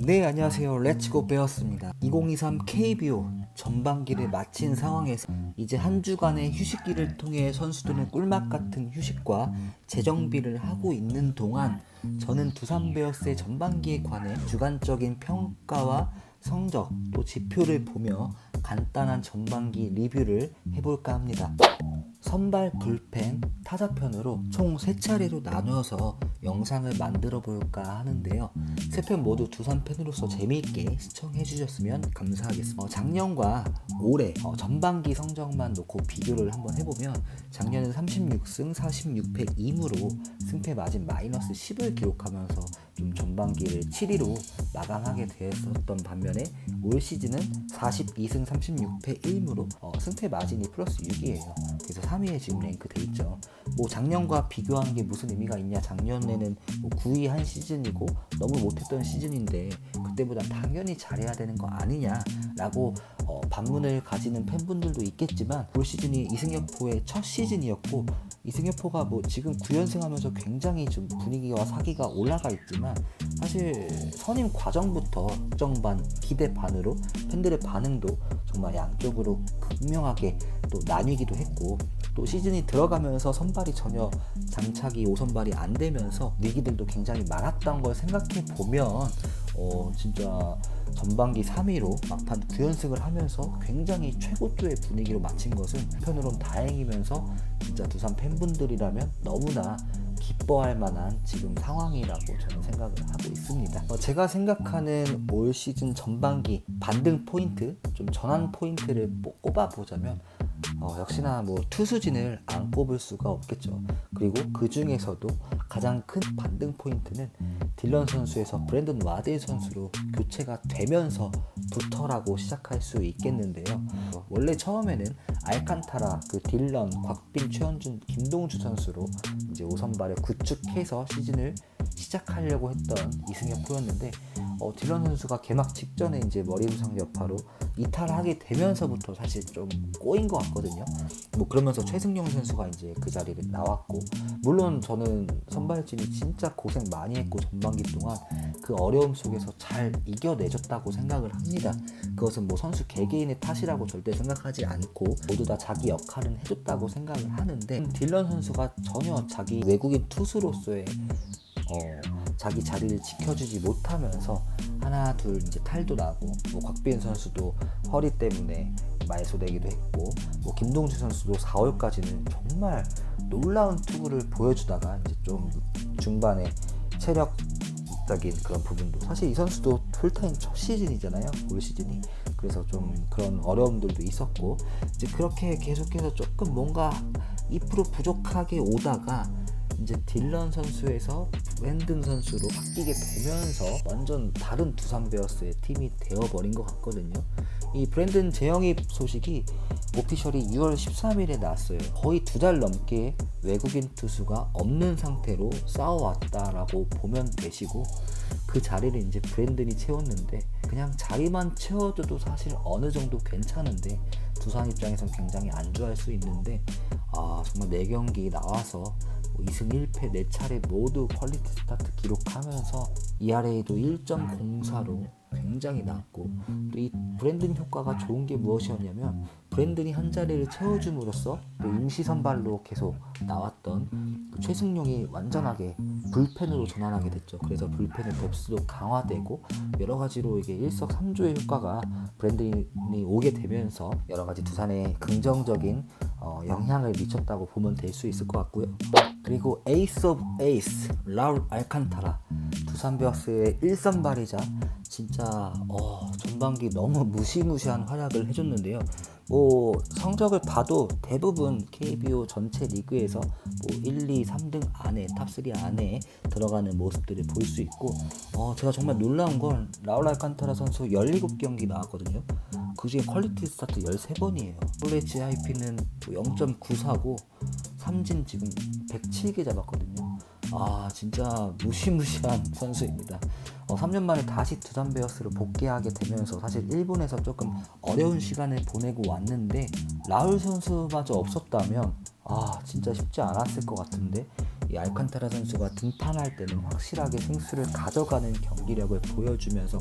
네 안녕하세요. 렛츠고 베어스입니다 2023 KBO 전반기를 마친 상황에서 이제 한 주간의 휴식기를 통해 선수들은 꿀맛 같은 휴식과 재정비를 하고 있는 동안 저는 두산 베어스의 전반기에 관해 주관적인 평가와 성적 또 지표를 보며 간단한 전반기 리뷰를 해볼까 합니다 선발 불펜 타자편으로 총 세차례로 나누어서 영상을 만들어 볼까 하는데요. 세 편 모두 두산 팬으로서 재미있게 시청해 주셨으면 감사하겠습니다. 어, 작년과 올해 어, 전반기 성적만 놓고 비교를 한번 해보면 작년은 36승 46패 2무로 승패 마진 마이너스 10을 기록하면서 좀 전반기를 7위로 마감하게 되었던 반면에 올 시즌은 42승 36패 1무로 어, 승패 마진이 플러스 6이에요. 그래서 3위에 지금 랭크돼 있죠. 뭐 작년과 비교하는 게 무슨 의미가 있냐? 작년에는 뭐 9위 한 시즌이고 너무 못했던 시즌인데 그때보다 당연히 잘해야 되는 거 아니냐라고 어, 반문을 가지는 팬분들도 있겠지만 올 시즌이 이승엽 포의 첫 시즌이었고 이승엽포가 뭐 지금 9연승 하면서 굉장히 좀 분위기와 사기가 올라가 있지만 사실 선임 과정부터 걱정 반 기대 반으로 팬들의 반응도 정말 양쪽으로 극명하게 또 나뉘기도 했고 또 시즌이 들어가면서 선발이 전혀 장착이 5선발이 안 되면서 위기들도 굉장히 많았던 걸 생각해 보면 어 진짜 전반기 3위로 막판 9연승을 하면서 굉장히 최고조의 분위기로 마친 것은 한편으론 다행이면서 진짜 두산 팬분들이라면 너무나 기뻐할 만한 지금 상황이라고 저는 생각을 하고 있습니다. 어, 제가 생각하는 올 시즌 전반기 반등 포인트, 좀 전환 포인트를 뭐 꼽아보자면 어, 역시나 뭐 투수진을 안 꼽을 수가 없겠죠. 그리고 그 중에서도 가장 큰 반등 포인트는 딜런 선수에서 브랜든 와드 선수로 교체가 되면서부터라고 시작할 수 있겠는데요. 어, 원래 처음에는 알칸타라, 그 딜런, 곽빈, 최원준, 김동주 선수로 이제 5선발에 구축해서 시즌을 시작하려고 했던 이승엽포였는데 어, 딜런 선수가 개막 직전에 이제 머리 부상 여파로 이탈하게 되면서부터 사실 좀 꼬인 것 같거든요. 뭐 그러면서 최승용 선수가 이제 그 자리를 나왔고 물론 저는 선발진이 진짜 고생 많이 했고 전반기 동안 그 어려움 속에서 잘 이겨내줬다고 생각을 합니다. 그것은 뭐 선수 개개인의 탓이라고 절대 생각하지 않고 모두 다 자기 역할은 해줬다고 생각을 하는데 딜런 선수가 전혀 자기 외국인 투수로서의 어, 자기 자리를 지켜주지 못하면서 하나 둘 이제 탈도 나고 뭐 곽빈 선수도 허리 때문에 말소되기도 했고 뭐 김동주 선수도 4월까지는 정말 놀라운 투구를 보여주다가 이제 좀 중반에 체력적인 그런 부분도 사실 이 선수도 풀타임 첫 시즌이잖아요 올 시즌이. 그래서 좀 그런 어려움들도 있었고 이제 그렇게 계속해서 조금 뭔가 2% 부족하게 오다가 이제 딜런 선수에서 브랜든 선수로 바뀌게 되면서 완전 다른 두산 베어스의 팀이 되어버린 것 같거든요. 이 브랜든 재영입 소식이 오피셜이 6월 13일에 나왔어요. 거의 두 달 넘게 외국인 투수가 없는 상태로 싸워왔다라고 보면 되시고 그 자리를 이제 브랜든이 채웠는데 그냥 자리만 채워줘도 사실 어느 정도 괜찮은데 두산 입장에선 굉장히 안주할 수 있는데 아 정말 4경기 나와서 뭐 2승 1패 4차례 모두 퀄리티 스타트 기록하면서 ERA도 1.04로 굉장히 낮고 또 이 브랜든 효과가 좋은 게 무엇이었냐면 브랜든이 한 자리를 채워줌으로써 또 임시 선발로 계속 나왔던 그 최승용이 완전하게 불펜으로 전환하게 됐죠. 그래서 불펜의 뎁스도 강화되고 여러 가지로 이게 일석삼조의 효과가 브랜든이 오게 되면서 여러 가지 두산에 긍정적인 어, 영향을 미쳤다고 보면 될 수 있을 것 같고요. 그리고 에이스 오브 에이스 라울 알칸타라 두산 베어스의 1선발이자 진짜 어, 전반기 너무 무시무시한 활약을 해줬는데요. 뭐 성적을 봐도 대부분 KBO 전체 리그에서 뭐 1, 2, 3등 안에 탑3 안에 들어가는 모습들을 볼 수 있고 어, 제가 정말 놀라운 건 라울 알칸타라 선수 17경기 나왔거든요. 그중에 퀄리티 스타트 13번이에요. 플레치 IP는 0.94고 삼진 지금 107개 잡았거든요. 아 진짜 무시무시한 선수입니다. 어, 3년 만에 다시 두산 베어스로 복귀하게 되면서 사실 일본에서 조금 어려운 시간을 보내고 왔는데 라울 선수마저 없었다면 아 진짜 쉽지 않았을 것 같은데 이이 알칸타라 선수가 등판할 때는 확실하게 승수를 가져가는 경기력을 보여주면서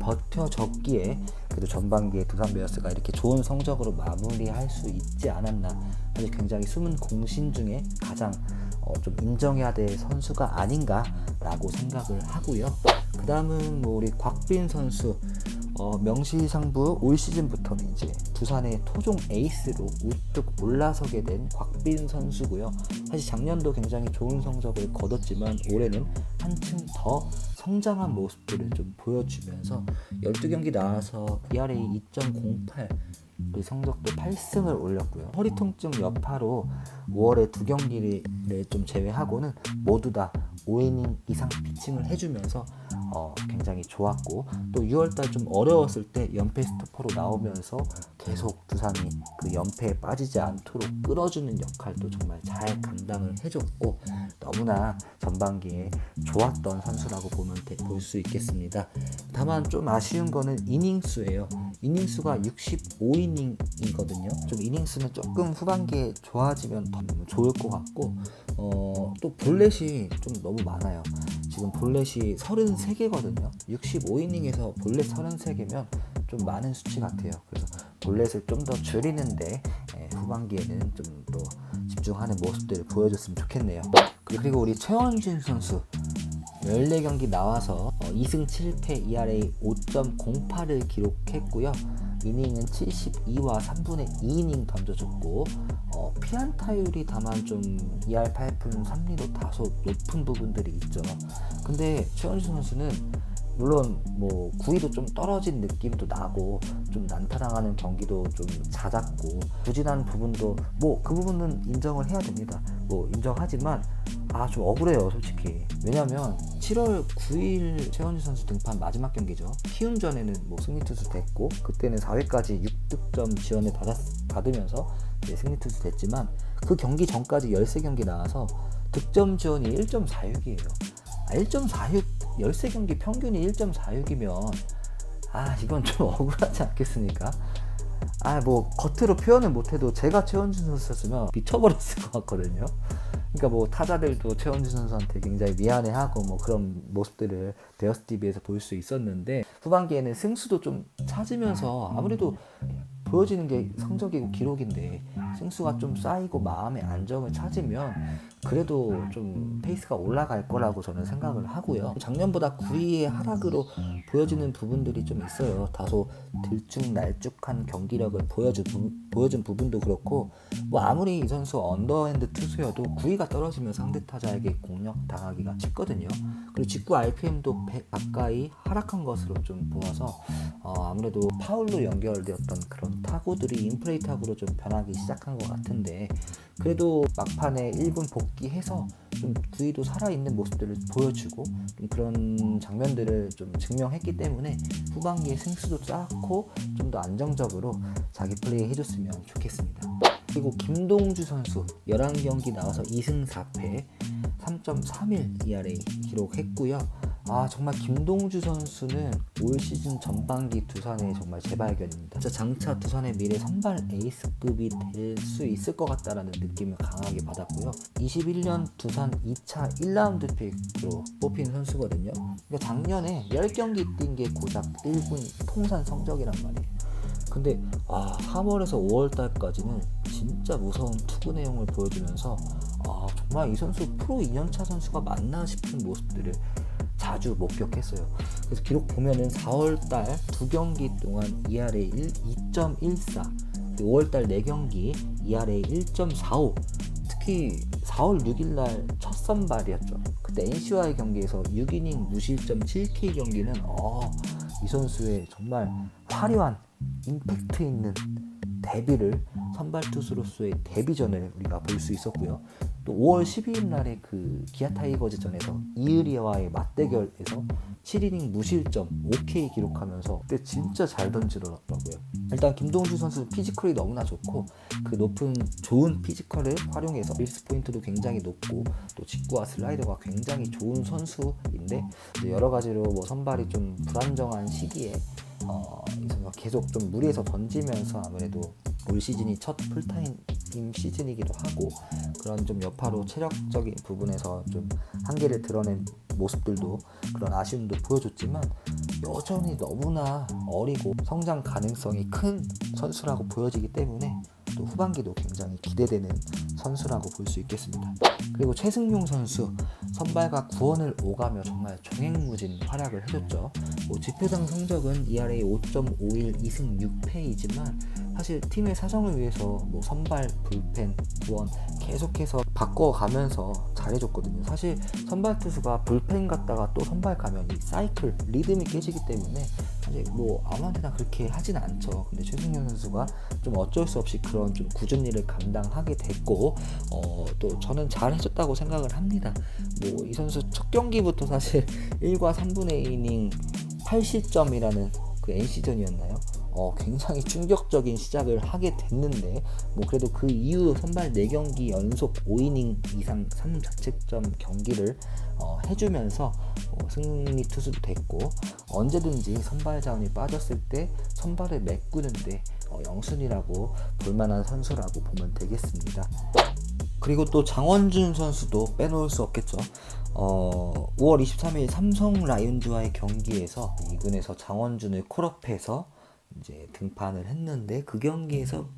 버텨졌기에 그래도 전반기에 두산 베어스가 이렇게 좋은 성적으로 마무리할 수 있지 않았나. 사실 굉장히 숨은 공신 중에 가장 어, 좀 인정해야 될 선수가 아닌가라고 생각을 하고요. 그 다음은 뭐 우리 곽빈 선수 어, 명실상부 올 시즌부터는 이제 두산의 토종 에이스로 우뚝 올라서게 된 곽빈 선수고요. 사실 작년도 굉장히 좋은 성적을 거뒀지만 올해는 한층 더 성장한 모습들을 좀 보여주면서 12경기 나와서 ERA 2.08 그 성적도 8승을 올렸고요. 허리 통증 여파로 5월에 두 경기를 좀 제외하고는 모두 다 5이닝 이상 피칭을 해주면서 어, 굉장히 좋았고 또 6월달 좀 어려웠을 때 연패 스토퍼로 나오면서 계속 두산이 그 연패에 빠지지 않도록 끌어주는 역할도 정말 잘 감당을 해줬고 너무나 전반기에 좋았던 선수라고 보면 볼 수 있겠습니다. 다만 좀 아쉬운 거는 이닝수예요. 이닝수가 65이닝이거든요. 좀 이닝수는 조금 후반기에 좋아지면 더 좋을 것 같고 어, 또 볼넷이 좀 너무 많아요. 지금 볼넷이 33개거든요. 65이닝에서 볼넷 33개면 좀 많은 수치 같아요. 그래서 볼넷을 좀 더 줄이는데 예, 후반기에는 좀더 집중하는 모습들을 보여줬으면 좋겠네요. 그리고 우리 최원진 선수 14경기 나와서 어, 2승 7패 ERA 5.08을 기록했고요. 이닝은 72와 3분의 2이닝 던져줬고 어, 피안타율이 다만 좀 ER 8분 3리도 다소 높은 부분들이 있죠. 근데 최원준 선수는 물론 뭐 구위도 좀 떨어진 느낌도 나고 좀 난타당하는 경기도 좀 잦았고 부진한 부분도 뭐 그 부분은 인정을 해야 됩니다. 뭐 인정하지만 아 좀 억울해요 솔직히. 왜냐면 7월 9일 최원주 선수 등판 마지막 경기죠. 키움전에는 뭐 승리 투수 됐고 그때는 4회까지 6득점 지원을 받았, 받으면서 이제 승리 투수 됐지만 그 경기 전까지 13경기 나와서 득점 지원이 1.46이에요. 아, 1.46 13경기 평균이 1.46이면 아 이건 좀 억울하지 않겠습니까? 아 뭐 겉으로 표현을 못해도 제가 최원준 선수였으면 미쳐버렸을 것 같거든요. 그러니까 뭐 타자들도 최원준 선수한테 굉장히 미안해하고 뭐 그런 모습들을 베어스 TV에서 볼 수 있었는데 후반기에는 승수도 좀 찾으면서 아무래도 보여지는 게 성적이고 기록인데 승수가 좀 쌓이고 마음의 안정을 찾으면 그래도 좀 페이스가 올라갈 거라고 저는 생각을 하고요. 작년보다 9위의 하락으로 보여지는 부분들이 좀 있어요. 다소 들쭉날쭉한 경기력을 보여준, 부, 보여준 부분도 그렇고 뭐 아무리 이 선수 언더핸드 투수여도 9위가 떨어지면 상대 타자에게 공격 당하기가 쉽거든요. 그리고 직구 RPM도 100 가까이 하락한 것으로 좀 보아서 어, 아무래도 파울로 연결되었던 그런 타구들이 인플레이 타구로 좀 변하기 시작한 것 같은데 그래도 막판에 1분 복귀해서 좀 구위도 살아있는 모습들을 보여주고 좀 그런 장면들을 좀 증명했기 때문에 후반기에 승수도 쌓고 좀 더 안정적으로 자기 플레이 해줬으면 좋겠습니다. 그리고 김동주 선수 11경기 나와서 2승 4패 3.31 ERA 기록했고요. 아 정말 김동주 선수는 올 시즌 전반기 두산의 정말 재발견입니다. 진짜 장차 두산의 미래 선발 에이스급이 될 수 있을 것 같다라는 느낌을 강하게 받았고요. 21년 두산 2차 1라운드 픽으로 뽑힌 선수거든요. 그러니까 작년에 10경기 뛴 게 고작 1군 통산 성적이란 말이에요. 근데 아 3월에서 5월 달까지는 진짜 무서운 투구 내용을 보여주면서 아 정말 이 선수 프로 2년차 선수가 맞나 싶은 모습들을 자주 목격했어요. 그래서 기록 보면은 4월달 두 경기 동안 ERA 1, 2.14, 5월달 4경기 ERA 1.45. 특히 4월 6일날 첫 선발이었죠. 그때 NC와의 경기에서 6이닝 무실점 7K 경기는 어, 이 선수의 정말 화려한 임팩트 있는 데뷔를 선발 투수로서의 데뷔전을 우리가 볼 수 있었고요. 또 5월 12일 날에 그 기아 타이거즈전에서 이의리와의 맞대결에서 7이닝 무실점 5K 기록하면서 그때 진짜 잘 던지더라고요. 일단 김동주 선수 피지컬이 너무나 좋고 그 높은 좋은 피지컬을 활용해서 밀스 포인트도 굉장히 높고 또 직구와 슬라이더가 굉장히 좋은 선수인데 여러 가지로 뭐 선발이 좀 불안정한 시기에 어, 계속 좀 무리해서 던지면서 아무래도 올 시즌이 첫 풀타임 임 시즌이기도 하고 그런 좀 여파로 체력적인 부분에서 좀 한계를 드러낸 모습들도 그런 아쉬움도 보여줬지만 여전히 너무나 어리고 성장 가능성이 큰 선수라고 보여지기 때문에 또 후반기도 굉장히 기대되는 선수라고 볼 수 있겠습니다. 그리고 최승용 선수 선발과 구원을 오가며 정말 종횡무진 활약을 해줬죠. 뭐 지표상 성적은 ERA 5.51 2승 6패이지만 사실 팀의 사정을 위해서 뭐 선발, 불펜, 구원 계속해서 바꿔가면서 잘해줬거든요. 사실 선발 투수가 불펜 갔다가 또 선발 가면 이 사이클 리듬이 깨지기 때문에 사실 뭐 아무한테나 그렇게 하진 않죠. 근데 최승현 선수가 좀 어쩔 수 없이 그런 좀 굳은 일을 감당하게 됐고 어, 또 저는 잘해줬다고 생각을 합니다. 뭐 이 선수 첫 경기부터 사실 1과 3분의 2이닝 8실점이라는 그 NC전이었나요? 어, 굉장히 충격적인 시작을 하게 됐는데 뭐 그래도 그 이후 선발 4경기 연속 5이닝 이상 3자책점 경기를 어, 해주면서 어, 승리 투수도 됐고 언제든지 선발 자원이 빠졌을 때 선발을 메꾸는데 어, 영순이라고 볼만한 선수라고 보면 되겠습니다. 그리고 또 장원준 선수도 빼놓을 수 없겠죠. 어, 5월 23일 삼성 라이온즈와의 경기에서 2군에서 장원준을 콜업해서 이제 등판을 했는데 그 경기에서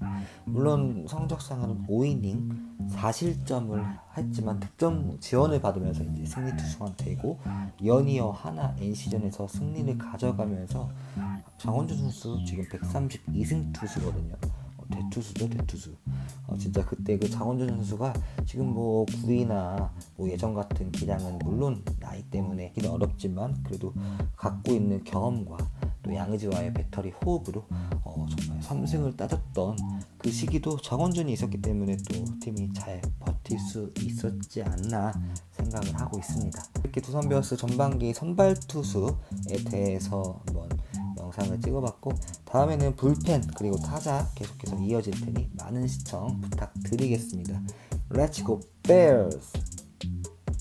물론 성적상은 5이닝 4실점을 했지만 득점 지원을 받으면서 이제 승리 투수가 되고 연이어 하나 NC전에서 승리를 가져가면서 장원준 선수 지금 132승 투수거든요. 어, 대투수죠 대투수. 어, 진짜 그때 그 장원준 선수가 지금 뭐 9위나 뭐 예전 같은 기량은 물론 나이 때문에 기는 어렵지만 그래도 갖고 있는 경험과 또 양의지와의 배터리 호흡으로 어, 정말 3승을 따졌던 그 시기도 장원준이 있었기 때문에 또 팀이 잘 버틸 수 있었지 않나 생각을 하고 있습니다. 이렇게 두산 베어스 전반기 선발 투수에 대해서 영상을 찍어봤고 다음에는 불펜 그리고 타자 계속해서 이어질 테니 많은 시청 부탁드리겠습니다. Let's go Bears!